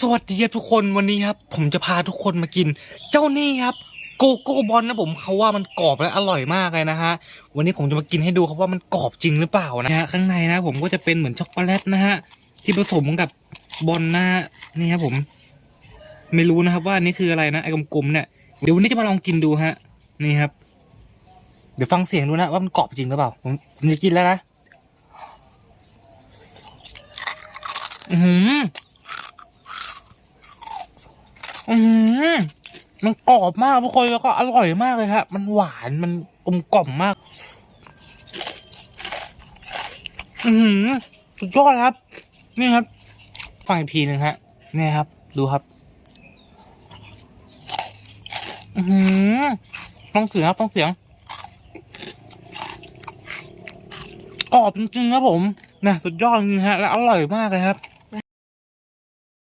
สวัสดีครับทุกคนวันนี้ครับ ผมจะพาทุกคนมากิน เจ้านี่ครับ โกโก้บอลนะผมเขาว่ามันกรอบและอร่อยมากเลยนะฮะวันนี้ผมจะมากินให้ดูครับว่ามันกรอบจริงหรือเปล่านะฮะข้างในนะผมก็จะเป็นเหมือนช็อกโกแลตนะฮะที่ผสมกับบอลนะนี่ครับผม ไม่รู้นะครับว่านนี่คืออะไรนะไอ้กลมๆเนี่ยเดี๋ยววันนี้จะมาลองกินดูฮะ นี่ครับ เดี๋ยวฟังเสียงดูนะว่ามันกรอบจริงหรือเปล่าผมผมจะกินแล้วนะอื อืมมันกรอบมากทุกคนแล้วก็อร่อยมากเลยครับมันหวานมันกลมกล่อมมาก อืมสุดยอดครับ นี่ครับฟังอีกทีหนึ่งฮะนี่ครับ ดูครับ อืมต้องเสียงครับต้องเสียงกรอบจริงๆครับผมนะสุดยอดจริงฮะ และอร่อยมากเลยครับ